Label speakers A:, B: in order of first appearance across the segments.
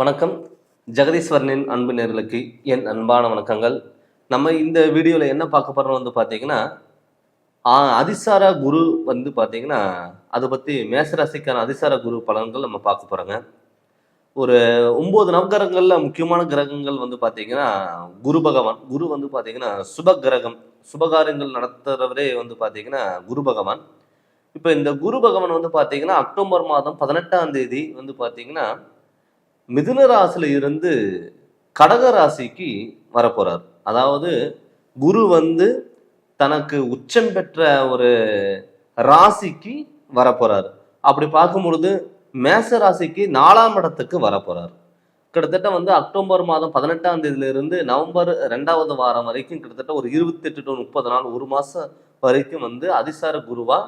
A: வணக்கம். ஜெகதீஸ்வரனின் அன்பு நேர்களுக்கு என் அன்பான வணக்கங்கள். நம்ம இந்த வீடியோவில் என்ன பார்க்க போகிறோம் வந்து பார்த்தீங்கன்னா அதிசார குரு வந்து பார்த்தீங்கன்னா அதை பற்றி மேசராசிக்கான அதிசார குரு பலன்கள் நம்ம பார்க்க போகிறோங்க ஒரு ஒம்பது நவகிரகங்களில் முக்கியமான கிரகங்கள் வந்து பார்த்தீங்கன்னா குரு பகவான். குரு வந்து பார்த்தீங்கன்னா சுப கிரகம். சுபகாரியங்கள் நடத்துகிறவரே வந்து பார்த்தீங்கன்னா குரு பகவான். இப்போ இந்த குரு பகவான் வந்து பார்த்தீங்கன்னா அக்டோபர் மாதம் பதினெட்டாம் தேதி வந்து பார்த்தீங்கன்னா மிதுன ராசியில இருந்து கடக ராசிக்கு வரப்போறார். அதாவது குரு வந்து தனக்கு உச்சம் பெற்ற ஒரு ராசிக்கு வரப்போறார். அப்படி பார்க்கும் பொழுது மேச ராசிக்கு நாலாம் இடத்துக்கு வரப்போறார். கிட்டத்தட்ட வந்து அக்டோபர் மாதம் பதினெட்டாம் தேதியில இருந்து நவம்பர் ரெண்டாவது வாரம் வரைக்கும் கிட்டத்தட்ட ஒரு இருபத்தெட்டு டு முப்பது நாள் ஒரு மாசம் வரைக்கும் வந்து அதிசார குருவா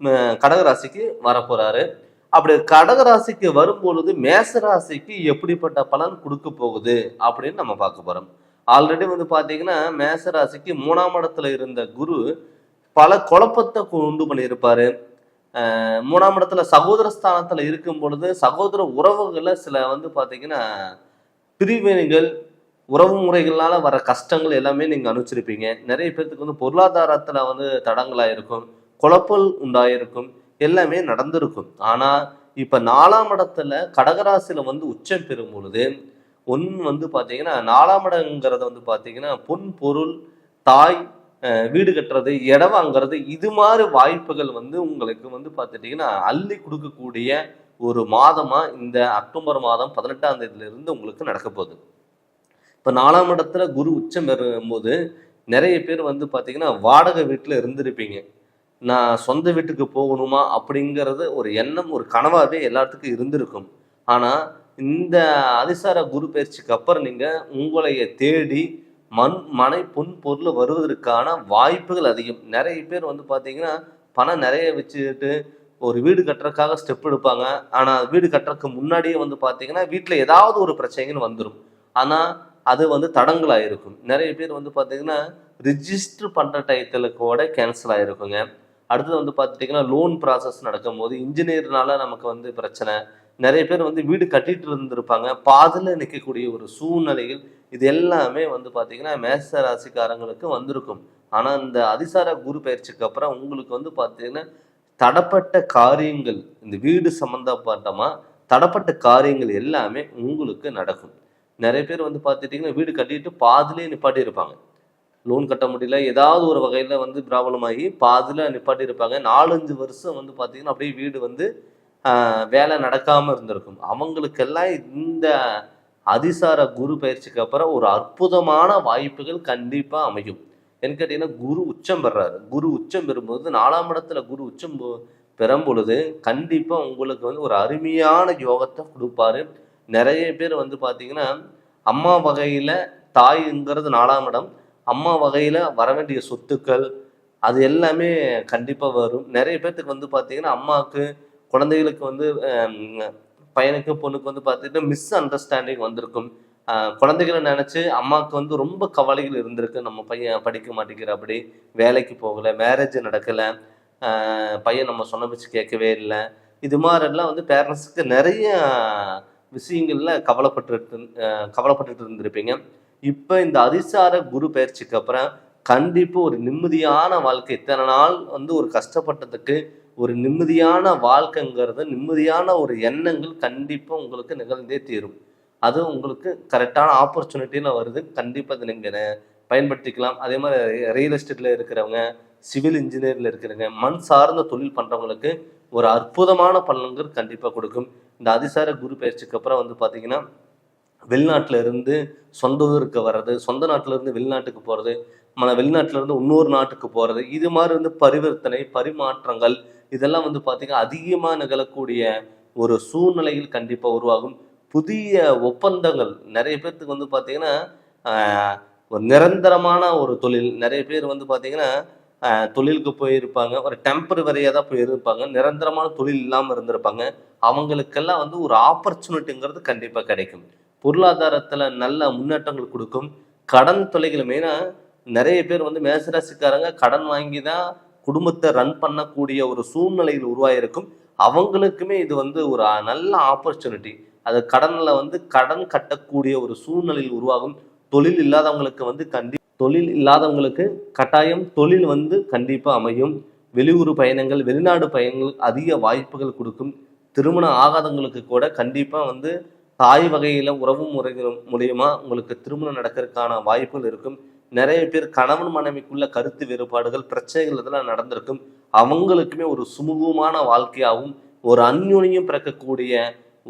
A: கடகராசிக்கு கடக ராசிக்கு வரப்போறாரு. அப்படி கடக ராசிக்கு வரும்பொழுது மேச ராசிக்கு எப்படிப்பட்ட பலன் கொடுக்க போகுது அப்படின்னு நம்ம பார்க்க போறோம். ஆல்ரெடி வந்து பாத்தீங்கன்னா மேச ராசிக்கு மூணாம் இடத்துல இருந்த குரு பல குழப்பத்தை உண்டு பண்ணியிருப்பாரு. மூணாம் இடத்துல சகோதர ஸ்தானத்துல இருக்கும் பொழுது சகோதர உறவுகளை சில வந்து பாத்தீங்கன்னா பிரிவினைகள் உறவு முறைகள்னால வர கஷ்டங்கள் எல்லாமே நீங்க அனுப்பிச்சிருப்பீங்க நிறைய பேர்த்துக்கு வந்து பொருளாதாரத்துல வந்து தடங்களாக இருக்கும் குழப்பல் உண்டாயிருக்கும். எல்லாமே நடந்திருக்கும். ஆனால் இப்போ நாலாம் இடத்துல கடகராசியில் வந்து உச்சம் பெறும் பொழுது ஒன் வந்து பார்த்தீங்கன்னா நாலாம் இடங்கிறத வந்து பார்த்தீங்கன்னா பொன் பொருள் தாய் வீடு கட்டுறது இடம் வாங்குறது இது மாதிரி வாய்ப்புகள் வந்து உங்களுக்கு வந்து பார்த்துட்டிங்கன்னா அள்ளி கொடுக்கக்கூடிய ஒரு மாதமாக இந்த அக்டோபர் மாதம் பதினெட்டாம் தேதியிலிருந்து உங்களுக்கு நடக்க போகுது. இப்போ நாலாம் இடத்துல குரு உச்சம் பெறும்போது நிறைய பேர் வந்து பார்த்தீங்கன்னா வாடகை வீட்டில் இருந்திருப்பீங்க. நான் சொந்த வீட்டுக்கு போகணுமா அப்படிங்கிறது ஒரு எண்ணம் ஒரு கனவாகவே எல்லாத்துக்கும் இருந்திருக்கும். ஆனால் இந்த அதிசார குரு பயிற்சிக்கு அப்புறம் நீங்கள் உங்களைய தேடி மண் மனை பொன் பொருள் வருவதற்கான வாய்ப்புகள் அதிகம். நிறைய பேர் வந்து பார்த்தீங்கன்னா பணம் நிறைய வச்சுக்கிட்டு ஒரு வீடு கட்டுறதுக்காக ஸ்டெப் எடுப்பாங்க. ஆனால் வீடு கட்டுறதுக்கு முன்னாடியே வந்து பார்த்தீங்கன்னா வீட்டில் ஏதாவது ஒரு பிரச்சனைகள் வந்துடும் ஆனால் அது வந்து தடங்களாயிருக்கும். நிறைய பேர் வந்து பார்த்தீங்கன்னா ரிஜிஸ்டர் பண்ணுற டயத்தில் கூட கேன்சல் ஆகிருக்குங்க அடுத்தது வந்து பார்த்துட்டிங்கன்னா லோன் ப்ராசஸ் நடக்கும் போது இன்ஜினியர்னால நமக்கு வந்து பிரச்சனை. நிறைய பேர் வந்து வீடு கட்டிட்டு இருந்திருப்பாங்க. பாதியில் நிற்கக்கூடிய ஒரு சூழ்நிலைகள் இது எல்லாமே வந்து பார்த்தீங்கன்னா மேச ராசிக்காரங்களுக்கு வந்திருக்கும். ஆனால் இந்த அதிசார குரு பயிற்சிக்கு அப்புறம் உங்களுக்கு வந்து பார்த்தீங்கன்னா தடப்பட்ட காரியங்கள் இந்த வீடு சம்மந்தப்பட்டமாக தடப்பட்ட காரியங்கள் எல்லாமே உங்களுக்கு நடக்கும். நிறைய பேர் வந்து பார்த்துட்டிங்கன்னா வீடு கட்டிட்டு பாதிலே நிப்பாட்டி இருப்பாங்க லோன் கட்ட முடியல. ஏதாவது ஒரு வகையில் வந்து ப்ராப்ளம் ஆகி பாதியில் நிப்பாட்டி இருப்பாங்க நாலஞ்சு வருஷம் வந்து பார்த்தீங்கன்னா அப்படியே வீடு வந்து வேலை நடக்காமல் இருந்திருக்கும். அவங்களுக்கெல்லாம் இந்த அதிசார குரு பயிற்சிக்கு அப்புறம் ஒரு அற்புதமான வாய்ப்புகள் கண்டிப்பாக அமையும். என்ன கேட்டீங்கன்னா குரு உச்சம் பெறாரு. குரு உச்சம் பெறும்போது நாலாம் இடத்துல குரு உச்சம் பெறும் பொழுது கண்டிப்பாக உங்களுக்கு வந்து ஒரு அருமையான யோகத்தை கொடுப்பாரு. நிறைய பேர் வந்து பார்த்தீங்கன்னா அம்மா வகையில் தாய்ங்கிறது நாலாம் இடம். அம்மா வகையில் வர வேண்டிய சொத்துக்கள் அது எல்லாமே கண்டிப்பாக வரும். நிறைய பேர்த்துக்கு வந்து பார்த்தீங்கன்னா அம்மாவுக்கு குழந்தைகளுக்கு வந்து பையனுக்கு பொண்ணுக்கு வந்து பார்த்துட்டு மிஸ் அண்டர்ஸ்டாண்டிங் வந்திருக்கும். குழந்தைகளை நினச்சி அம்மாவுக்கு வந்து ரொம்ப கவலைகள் இருந்திருக்கு. நம்ம பையன் படிக்க மாட்டேங்கிற அப்படி வேலைக்கு போகலை மேரேஜ் நடக்கலை பையன் நம்ம சொன்ன பேச்சு கேட்கவே இல்லை. இது மாதிரிலாம் வந்து பேரண்ட்ஸுக்கு நிறைய விஷயங்கள்ல கவலைப்பட்டு கவலைப்பட்டுட்டு இருந்திருப்பீங்க. இப்போ இந்த அதிசார குரு பயிற்சிக்கு அப்புறம் கண்டிப்பாக ஒரு நிம்மதியான வாழ்க்கை. இத்தனை நாள் வந்து ஒரு கஷ்டப்பட்டதுக்கு ஒரு நிம்மதியான வாழ்க்கைங்கிறது நிம்மதியான ஒரு எண்ணங்கள் கண்டிப்பாக உங்களுக்கு நிகழ்ந்தே தீரும். அது உங்களுக்கு கரெக்டான ஆப்பர்ச்சுனிட்டியில் வருது. கண்டிப்பாக அதை நீங்கள் பயன்படுத்திக்கலாம். அதே மாதிரி ரியல் எஸ்டேட்டில் இருக்கிறவங்க சிவில் இன்ஜினியரில் இருக்கிறவங்க மண் சார்ந்த தொழில் பண்ணுறவங்களுக்கு ஒரு அற்புதமான பலன்கள் கண்டிப்பாக கொடுக்கும். இந்த அதிசார குரு பயிற்சிக்கு அப்புறம் வந்து பார்த்திங்கன்னா வெளிநாட்டில் இருந்து சொந்த ஊருக்கு வர்றது சொந்த நாட்டில் இருந்து வெளிநாட்டுக்கு போகிறது மன வெளிநாட்டிலிருந்து இன்னொரு நாட்டுக்கு போகிறது இது மாதிரி வந்து பரிவர்த்தனை பரிமாற்றங்கள் இதெல்லாம் வந்து பார்த்திங்கன்னா அதிகமாக நிகழக்கூடிய ஒரு சூழ்நிலையில் கண்டிப்பாக உருவாகும். புதிய ஒப்பந்தங்கள் நிறைய பேர்த்துக்கு வந்து பார்த்திங்கன்னா ஒரு நிரந்தரமான ஒரு தொழில். நிறைய பேர் வந்து பார்த்திங்கன்னா தொழிலுக்கு போயிருப்பாங்க. ஒரு டெம்பரவரியாக தான் போயிருப்பாங்க. நிரந்தரமான தொழில் இல்லாமல் இருந்திருப்பாங்க. அவங்களுக்கெல்லாம் வந்து ஒரு ஆப்பர்ச்சுனிட்டிங்கிறது கண்டிப்பாக கிடைக்கும். பொருளாதாரத்தில் நல்ல முன்னேற்றங்கள் கொடுக்கும். கடன் தொலைகள் மெயினாக நிறைய பேர் வந்து மேசராசிக்காரங்க கடன் வாங்கி தான் குடும்பத்தை ரன் பண்ணக்கூடிய ஒரு சூழ்நிலையில் உருவாயிருக்கும். அவங்களுக்குமே இது வந்து ஒரு நல்ல ஆப்பர்ச்சுனிட்டி அது கடனில் வந்து கடன் கட்டக்கூடிய ஒரு சூழ்நிலையில் உருவாகும். தொழில் இல்லாதவங்களுக்கு வந்து கண்டி தொழில் இல்லாதவங்களுக்கு கட்டாயம் தொழில் வந்து கண்டிப்பாக அமையும். வெளியூர் பயணங்கள் வெளிநாடு பயணங்கள் அதிக வாய்ப்புகள் கொடுக்கும். திருமணம் ஆகாதவங்களுக்கு கூட கண்டிப்பாக வந்து தாய் வகையில உறவு முறைகளும் மூலியமா உங்களுக்கு திருமணம் நடக்கிறதுக்கான வாய்ப்புகள் இருக்கும். நிறைய பேர் கணவன் மனைவிக்குள்ள கருத்து வேறுபாடுகள் பிரச்சனைகள் இதெல்லாம் நடந்திருக்கும். அவங்களுக்குமே ஒரு சுமூகமான வாழ்க்கையாகவும் ஒரு அந்யோன்யம் பிறக்கக்கூடிய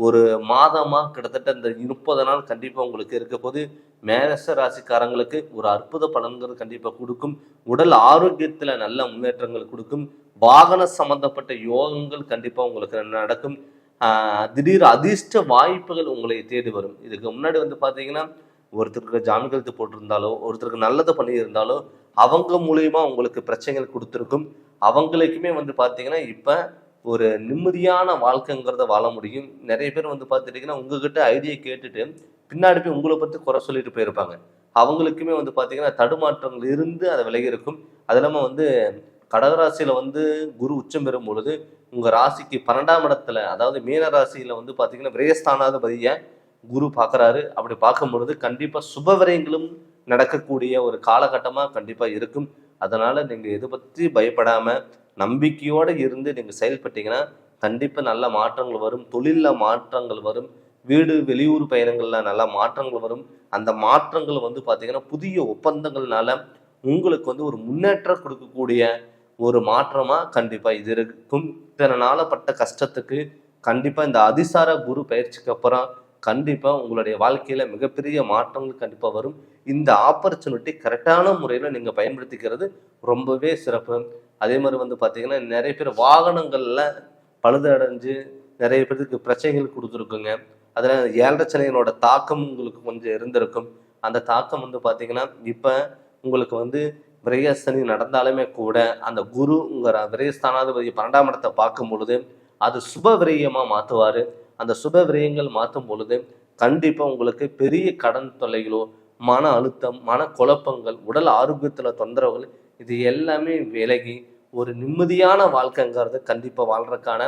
A: ஒரு மாதமா கிட்டத்தட்ட இந்த முப்பது நாள் கண்டிப்பா உங்களுக்கு இருக்க போது மேரச ராசிக்காரங்களுக்கு ஒரு அற்புத பலன்கள் கண்டிப்பா கொடுக்கும். உடல் ஆரோக்கியத்துல நல்ல முன்னேற்றங்கள் கொடுக்கும். வாகன சம்பந்தப்பட்ட யோகங்கள் கண்டிப்பா உங்களுக்கு நடக்கும். திடீர் அதிர்ஷ்ட வாய்ப்புகள் உங்களை தேடி வரும். இதுக்கு முன்னாடி வந்து பார்த்தீங்கன்னா ஒருத்தருக்கு ஜாமீன் கழுத்து போட்டிருந்தாலோ ஒருத்தருக்கு நல்லது பண்ணியிருந்தாலோ அவங்க மூலியமா உங்களுக்கு பிரச்சனைகள் கொடுத்துருக்கும். அவங்களுக்குமே வந்து பார்த்தீங்கன்னா இப்போ ஒரு நிம்மதியான வாழ்க்கைங்கிறத வாழ முடியும். நிறைய பேர் வந்து பார்த்துட்டிங்கன்னா உங்ககிட்ட ஐடியை கேட்டுட்டு பின்னாடி போய் உங்களை பற்றி குறை சொல்லிட்டு போயிருப்பாங்க. அவங்களுக்குமே வந்து பார்த்தீங்கன்னா தடுமாற்றங்கள் இருந்து அதை விலகி இருக்கும். அது இல்லாமல் வந்து கடகராசியில் வந்து குரு உச்சம் பெறும் பொழுது உங்கள் ராசிக்கு பன்னெண்டாம் இடத்துல அதாவது மீன ராசியில் வந்து பார்த்தீங்கன்னா விரயஸ்தானாதிபதியை குரு பார்க்குறாரு அப்படி பார்க்கும் பொழுது கண்டிப்பாக சுப விரயங்களும் நடக்கக்கூடிய ஒரு காலகட்டமாக கண்டிப்பாக இருக்கும். அதனால் நீங்கள் எதை பற்றி பயப்படாமல் நம்பிக்கையோடு இருந்து நீங்கள் செயல்பட்டீங்கன்னா கண்டிப்பாக நல்ல மாற்றங்கள் வரும். தொழிலில் மாற்றங்கள் வரும். வீடு வெளியூர் பயணங்களில் நல்ல மாற்றங்கள் வரும். அந்த மாற்றங்கள் வந்து பார்த்தீங்கன்னா புதிய ஒப்பந்தங்கள்னால உங்களுக்கு வந்து ஒரு முன்னேற்றம் கொடுக்கக்கூடிய ஒரு மாற்றமாக கண்டிப்பாக இது இருக்கும் இத்தனை நாளப்பட்ட கஷ்டத்துக்கு கண்டிப்பாக இந்த அதிசார குரு பயிற்சிக்கு அப்புறம் கண்டிப்பாக உங்களுடைய வாழ்க்கையில் மிகப்பெரிய மாற்றங்கள் கண்டிப்பாக வரும். இந்த ஆப்பர்ச்சுனிட்டி கரெக்டான முறையில் நீங்கள் பயன்படுத்திக்கிறது ரொம்பவே சிறப்பு. அதே மாதிரி வந்து பார்த்தீங்கன்னா நிறைய பேர் வாகனங்களில் பழுதடைஞ்சு நிறைய பேருக்கு பிரச்சனைகள் கொடுத்துருக்குங்க. அதில் ஏழரச்சனைகளோட தாக்கம் உங்களுக்கு கொஞ்சம் இருந்திருக்கும். அந்த தாக்கம் வந்து பார்த்தீங்கன்னா இப்போ உங்களுக்கு வந்து விரயசனி நடந்தாலுமே கூட அந்த குருங்கிற விரயஸ்தானாதிபதி பன்னெண்டாம் இடத்தை பார்க்கும் பொழுது அது சுப விரயமாக மாற்றுவார் அந்த சுப விரயங்கள் மாற்றும் பொழுது கண்டிப்பாக உங்களுக்கு பெரிய கடன் தொல்லைகளோ மன அழுத்தம் மன குழப்பங்கள் உடல் ஆரோக்கியத்தில் தொந்தரவுகள் இது எல்லாமே விலகி ஒரு நிம்மதியான வாழ்க்கைங்கிறது கண்டிப்பாக வாழ்றதுக்கான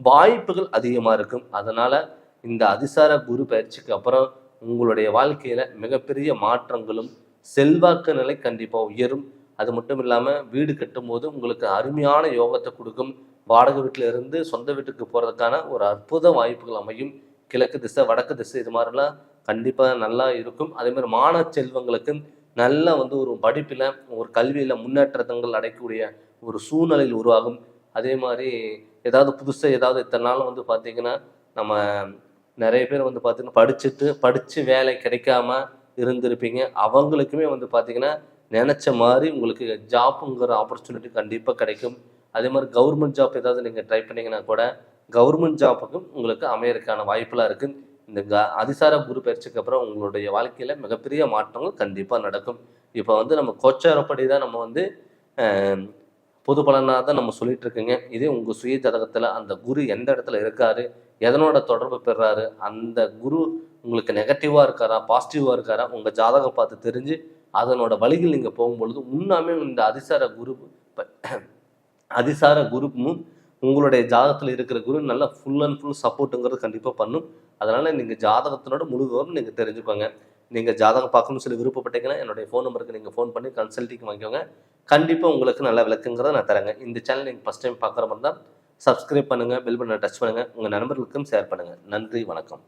A: வாய்ப்புகள் அதிகமாக இருக்கும். அதனால் இந்த அதிசார குரு பயிற்சிக்கு அப்புறம் உங்களுடைய வாழ்க்கையில் மிகப்பெரிய மாற்றங்களும் செல்வாக்கு நிலை கண்டிப்பாக உயரும். அது மட்டும் இல்லாமல் வீடு கட்டும்போது உங்களுக்கு அருமையான யோகத்தை கொடுக்கும். வாடகை வீட்டில் இருந்து சொந்த வீட்டுக்கு போகிறதுக்கான ஒரு அற்புத வாய்ப்புகள் அமையும். கிழக்கு திசை வடக்கு திசை இது மாதிரிலாம் கண்டிப்பாக நல்லா இருக்கும். அதேமாதிரி மாணவ செல்வங்களுக்கு நல்ல வந்து ஒரு படிப்பில் ஒரு கல்வியில் முன்னேற்றங்கள் அடையக்கூடிய ஒரு சூழ்நிலையில் உருவாகும். அதே மாதிரி ஏதாவது புதுசாக ஏதாவது இத்தனை நாள் வந்து பார்த்திங்கன்னா நம்ம நிறைய பேர் வந்து பார்த்திங்கன்னா படிச்சுட்டு படித்து வேலை கிடைக்காம இருந்திருப்பீங்க. அவங்களுக்குமே வந்து பார்த்திங்கன்னா நினச்ச மாதிரி உங்களுக்கு ஜாப்புங்கிற ஆப்பர்ச்சுனிட்டி கண்டிப்பாக கிடைக்கும். அதே மாதிரி கவர்மெண்ட் ஜாப் ஏதாவது நீங்கள் ட்ரை பண்ணீங்கன்னா கூட கவர்மெண்ட் ஜாப்புக்கும் உங்களுக்கு அமையறதுக்கான வாய்ப்பெலாம் இருக்குது இந்த க அதிசார குரு பயிற்சிக்கு அப்புறம் உங்களுடைய வாழ்க்கையில் மிகப்பெரிய மாற்றங்கள் கண்டிப்பாக நடக்கும். இப்போ வந்து நம்ம கோச்சாரப்படி தான் நம்ம வந்து பொது பலனாக தான் நம்ம சொல்லிட்டு இருக்கோங்க. இதே உங்கள் சுய ஜதகத்தில் அந்த குரு எந்த இடத்துல இருக்காரு எதனோட தொடர்பு பெறாரு அந்த குரு உங்களுக்கு நெகட்டிவாக இருக்காரா பாசிட்டிவாக இருக்காரா உங்கள் ஜாதகம் பார்த்து தெரிஞ்சு அதனோட வழியில் நீங்கள் போகும்பொழுது உண்ணாமே இந்த அதிசார குரு அதிசார குரூப்பும் உங்களுடைய ஜாதகத்தில் இருக்கிற குரு நல்லா ஃபுல் அண்ட் ஃபுல் சப்போர்ட்டுங்கிறது கண்டிப்பாக பண்ணும். அதனால் நீங்கள் ஜாதகத்தினோட முழு விவரம் நீங்கள் தெரிஞ்சுக்கோங்க. நீங்கள் ஜாதகம் பார்க்கணும்னு சொல்லி விருப்பப்பட்டீங்கன்னா என்னுடைய ஃபோன் நம்பருக்கு நீங்கள் ஃபோன் பண்ணி கன்சல்ட்டிங் வாங்கிக்கோங்க. கண்டிப்பாக உங்களுக்கு நல்ல விளக்குங்கிறத நான் தரேங்க. இந்த சேனல் நீங்கள் ஃபஸ்ட் டைம் பார்க்குற மாதிரி தான் சப்ஸ்கிரைப் பண்ணுங்கள் பெல் பட்டனை டச் பண்ணுங்கள் உங்கள் நண்பர்களுக்கும் ஷேர் பண்ணுங்கள் நன்றி வணக்கம்.